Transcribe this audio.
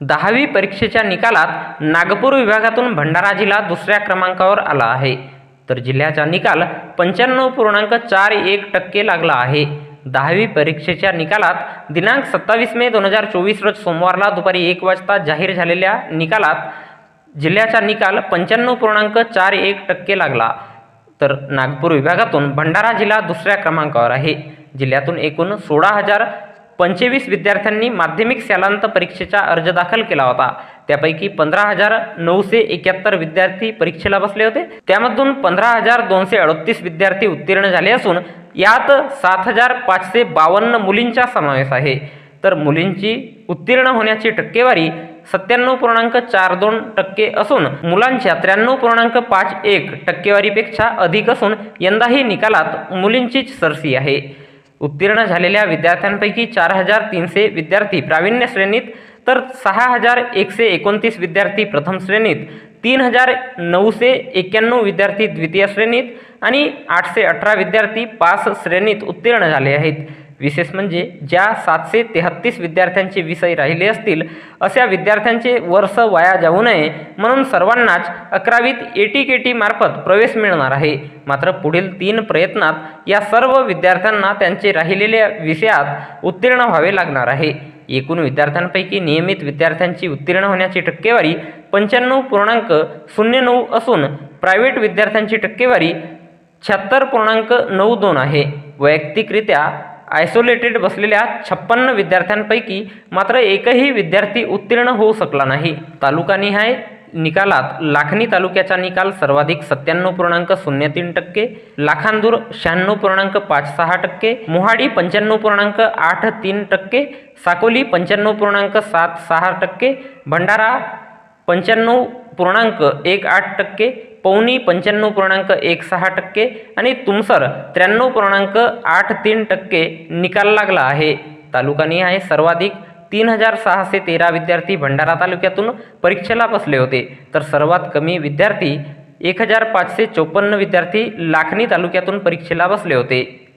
दहावी परीक्षेच्या निकालात नागपूर विभागातून भंडारा जिल्हा दुसऱ्या क्रमांकावर आला आहे. तर जिल्ह्याचा निकाल पंच्याण्णव पूर्णांक चार एक टक्के लागला आहे. दहावी परीक्षेच्या निकालात दिनांक सत्तावीस मे दोन हजार चोवीस रोज सोमवारला दुपारी एक वाजता जाहीर झालेल्या निकालात जिल्ह्याचा निकाल पंच्याण्णव पूर्णांक चार एक टक्के लागला. तर नागपूर विभागातून भंडारा जिल्हा दुसऱ्या क्रमांकावर आहे. जिल्ह्यातून एकूण सोळा हजार पंचवीस विद्यार्थ्यांनी माध्यमिक शालांत परीक्षेचा अर्ज दाखल केला होता. त्यापैकी पंधरा हजार नऊशे एक्याहत्तर विद्यार्थी परीक्षेला बसले होते. त्यामधून पंधरा हजार दोनशे अडतीस विद्यार्थी उत्तीर्ण झाले असून यात सात हजार पाचशे बावन्न मुलींचा समावेश आहे. तर मुलींची उत्तीर्ण होण्याची टक्केवारी सत्त्याण्णव पूर्णांक चार दोन टक्के असून मुलांच्या त्र्याण्णव पूर्णांक पाच एक टक्केवारीपेक्षा अधिक असून यंदाही निकालात मुलींचीच सरसी आहे. उत्तीर्ण झालेल्या विद्यार्थ्यांपैकी चार हजार तीनशे विद्यार्थी प्रावीण्य श्रेणीत तर सहा हजार एकशे एकोणतीस विद्यार्थी प्रथम श्रेणीत तीन हजार नऊशे एक्क्याण्णव विद्यार्थी द्वितीय श्रेणीत आणि आठशे अठरा विद्यार्थी पास श्रेणीत उत्तीर्ण झाले आहेत. विशेष म्हणजे ज्या सातशे तेहत्तीस विद्यार्थ्यांचे विषय राहिले असतील अशा विद्यार्थ्यांचे वर्ष वाया जाऊ नये. म्हणून सर्वांनाच अकरावीत एटी केटी मार्फत प्रवेश मिळणार आहे. मात्र पुढील तीन प्रयत्नात या सर्व विद्यार्थ्यांना त्यांचे राहिलेल्या विषयात उत्तीर्ण व्हावे लागणार आहे. एकूण विद्यार्थ्यांपैकी नियमित विद्यार्थ्यांची उत्तीर्ण होण्याची टक्केवारी पंच्याण्णव पूर्णांक शून्य नऊ असून प्रायव्हेट विद्यार्थ्यांची टक्केवारी शहात्तर पूर्णांक नऊ दोन आहे. वैयक्तिकरित्या आयसोलेटेड बसलेल्या छप्पन्न विद्यार्थ्यांपैकी मात्र एकही विद्यार्थी उत्तीर्ण होऊ शकला नाही. तालुकानिहाय निकालात लाखनी तालुक्याचा निकाल सर्वाधिक सत्त्याण्णव पूर्णांक शून्य तीन टक्के लाखांदूर शहाण्णव पूर्णांक पाच सहा टक्के मोहाडी पंच्याण्णव पूर्णांक आठ तीन टक्के साकोली पंच्याण्णव पूर्णांक सात सहा टक्के भंडारा पंच्याण्णव पूर्णांक एक आठ टक्के पवनी पंच्याण्णव पूर्णांक एक सहा टक्के आणि तुमसर त्र्याण्णव पूर्णांक आठ तीन टक्के निकाल लागला आहे. तालुकानिहाय सर्वाधिक तीन हजार सहाशे तेरा विद्यार्थी भंडारा तालुक्यातून परीक्षेला बसले होते. तर सर्वात कमी विद्यार्थी एक हजार पाचशे चोपन्न विद्यार्थी लाखणी तालुक्यातून परीक्षेला बसले होते.